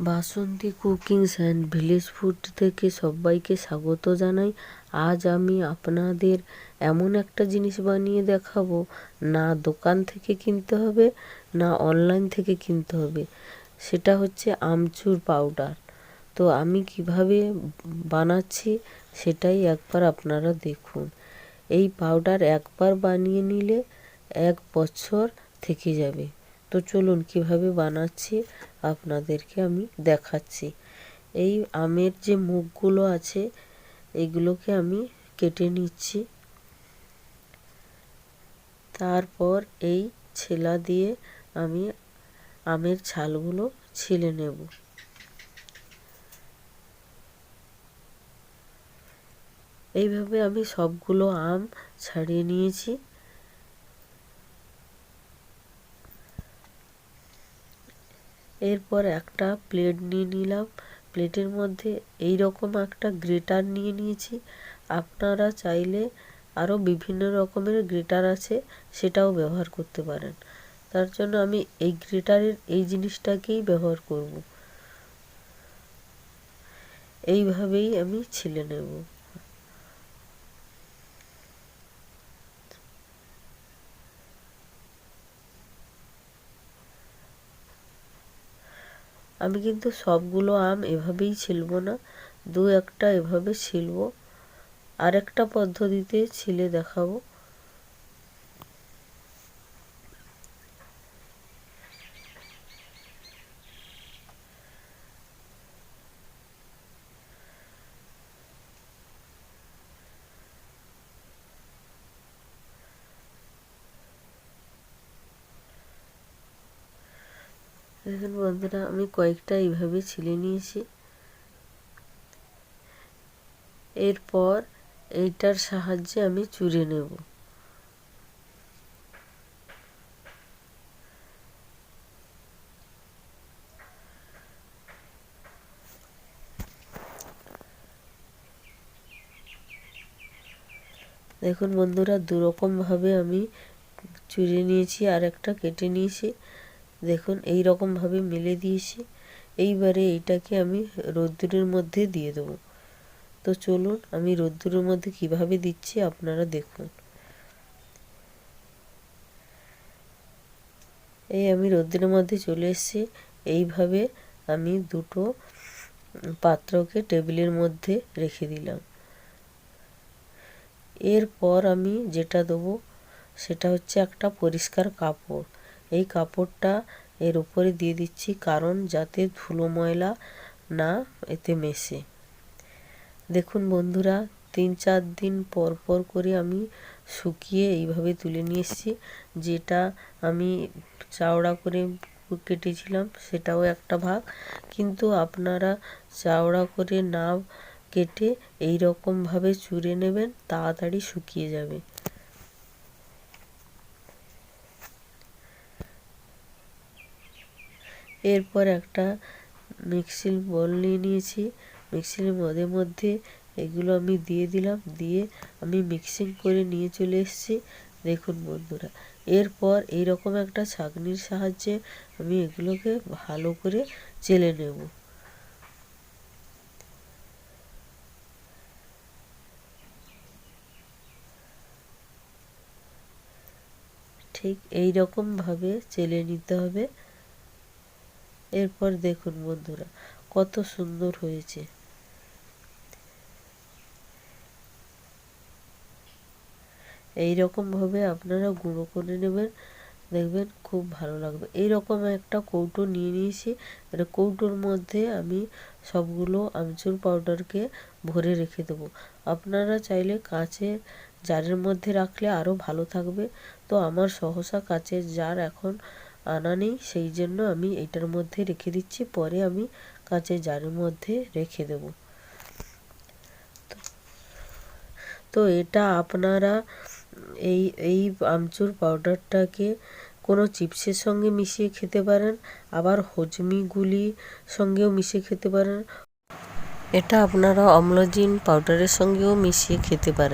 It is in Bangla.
Basanti cookings and village food থেকে সবাইকে স্বাগত জানাই। আজ আমি আপনাদের এমন একটা জিনিস বানিয়ে দেখাবো। না দোকান থেকে কিনতে হবে, না অনলাইন থেকে কিনতে হবে। সেটা হচ্ছে আমচুর পাউডার। তো আমি কীভাবে বানাচ্ছি সেটাই একবার আপনারা দেখুন। এই পাউডার একবার বানিয়ে নিলে এক বছর থেকে যাবে। তো চলুন কীভাবে বানাচ্ছি, আপনাদেরকে আমি দেখাচ্ছি। এই আমের যে মুখগুলো আছে, এগুলোকে আমি কেটে নিচ্ছি। তারপর এই ছেলা দিয়ে আমি আমের ছালগুলো ছিলে নেব। এইভাবে আমি সবগুলো আম ছাড়িয়ে নিয়েছি। এরপর একটা প্লেট নিয়ে নিলাম। প্লেটের মধ্যে এই রকম একটা গ্রেটার নিয়ে নিয়েছি। আপনারা চাইলে আরও বিভিন্ন রকমের গ্রেটার আছে, সেটাও ব্যবহার করতে পারেন। তার জন্য আমি এই গ্রেটারের এই জিনিসটাকেই ব্যবহার করব। এইভাবেই আমি ছিলে নেব। আমি কিন্তু সবগুলো আম এভাবেই ছিলবো না, দু একটা এভাবে ছিলব। আরেকটা পদ্ধতিতে ছিলে দেখাবো। দেখুন বন্ধুরা, আমি কয়েকটা এইভাবে ছিলে নিয়েছি। এরপর এইটার সাহায্যে আমি চুরে নেব। দেখুন বন্ধুরা, দুরকমভাবে আমি চুরে নিয়েছি আর একটা কেটে নিয়েছি। দেখুন, এই রকমভাবে মেলে দিয়েছি। এইবারে এইটাকে আমি রোদ্দুরের মধ্যে দিয়ে দেবো। তো চলুন, আমি রোদ্দুরের মধ্যে কীভাবে দিচ্ছি আপনারা দেখুন। এই আমি রোদ্দুরের মধ্যে চলে এসেছি। এইভাবে আমি দুটো পাত্রকে টেবিলের মধ্যে রেখে দিলাম। এরপর আমি যেটা দেবো, সেটা হচ্ছে একটা পরিষ্কার কাপড়। এই কাপড়টা এর উপরে দিয়ে দিচ্ছি কারণ যাতে ধুলো ময়লা না এতে মেশে। দেখুন বন্ধুরা, তিন চার দিন পর পর করে আমি শুকিয়ে এইভাবে তুলে নিয়ে এসেছি। যেটা আমি চাওড়া করে কেটেছিলাম সেটাও একটা ভাগ। কিন্তু আপনারা চাওড়া করে না কেটে এই রকমভাবে চুরে নেবেন, তাড়াতাড়ি শুকিয়ে যাবে। এরপর একটা মিক্সির বল নিয়ে নিয়েছি। মিক্সির মধ্যে মধ্যে এগুলো আমি দিয়ে দিলাম, দিয়ে আমি মিক্সিং করে নিয়ে চলে এসেছি। দেখুন বন্ধুরা, এরপর এইরকম একটা ছাঁকনির সাহায্যে আমি এগুলোকে ভালো করে চেলে নেব। ঠিক এই রকমভাবে চেলে নিতে হবে। এরপর দেখুন বন্ধুরা, কত সুন্দর হয়েছে। এই রকমভাবে আপনারা গুঁড়ো করে নেবেন, দেখবেন খুব ভালো লাগবে। এই রকম একটা কৌটো নিয়ে নিয়েছি এটা কৌটোর মধ্যে আমি সবগুলো আমচুর পাউডারকে ভরে রেখে দেবো। আপনারা চাইলে কাঁচের জারের মধ্যে রাখলে আরও ভালো থাকবে। তো আমার সহসা কাঁচের জার এখন আনা নেই, সেই জন্য আমি এটার মধ্যে রেখে দিচ্ছি, পরে আমি কাঁচের জারের মধ্যে রেখে দেব। তো এটা আপনারা এই এই আমচুর পাউডারটাকে কোনো চিপসের সঙ্গে মিশিয়ে খেতে পারেন, আবার হজমিগুলি সঙ্গেও মিশিয়ে খেতে পারেন। এটা আপনারা অম্লজিন পাউডারের সঙ্গেও মিশিয়ে খেতে পারেন।